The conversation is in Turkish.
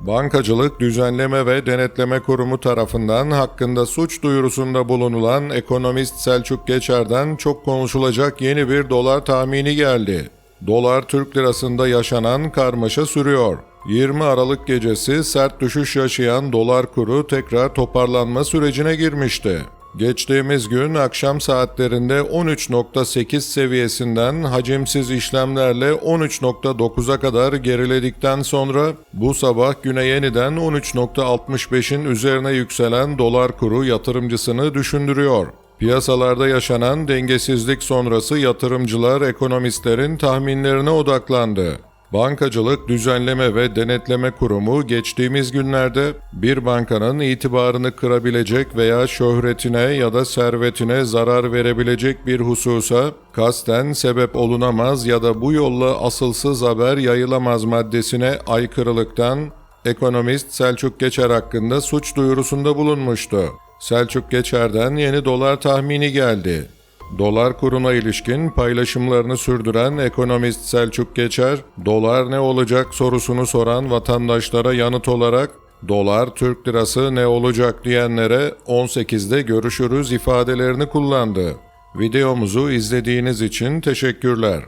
Bankacılık Düzenleme ve Denetleme Kurumu tarafından hakkında suç duyurusunda bulunulan ekonomist Selçuk Geçer'den çok konuşulacak yeni bir dolar tahmini geldi. Dolar Türk lirasında yaşanan karmaşa sürüyor. 20 Aralık gecesi sert düşüş yaşayan dolar kuru tekrar toparlanma sürecine girmişti. Geçtiğimiz gün akşam saatlerinde 13.8 seviyesinden hacimsiz işlemlerle 13.9'a kadar geriledikten sonra bu sabah güne yeniden 13.65'in üzerine yükselen dolar kuru yatırımcısını düşündürüyor. Piyasalarda yaşanan dengesizlik sonrası yatırımcılar ekonomistlerin tahminlerine odaklandı. Bankacılık Düzenleme ve Denetleme Kurumu geçtiğimiz günlerde bir bankanın itibarını kırabilecek veya şöhretine ya da servetine zarar verebilecek bir hususa kasten sebep olunamaz ya da bu yolla asılsız haber yayılamaz maddesine aykırılıktan ekonomist Selçuk Geçer hakkında suç duyurusunda bulunmuştu. Selçuk Geçer'den yeni dolar tahmini geldi. Dolar kuruna ilişkin paylaşımlarını sürdüren ekonomist Selçuk Geçer, dolar ne olacak sorusunu soran vatandaşlara yanıt olarak dolar Türk lirası ne olacak diyenlere 18'de görüşürüz ifadelerini kullandı. Videomuzu izlediğiniz için teşekkürler.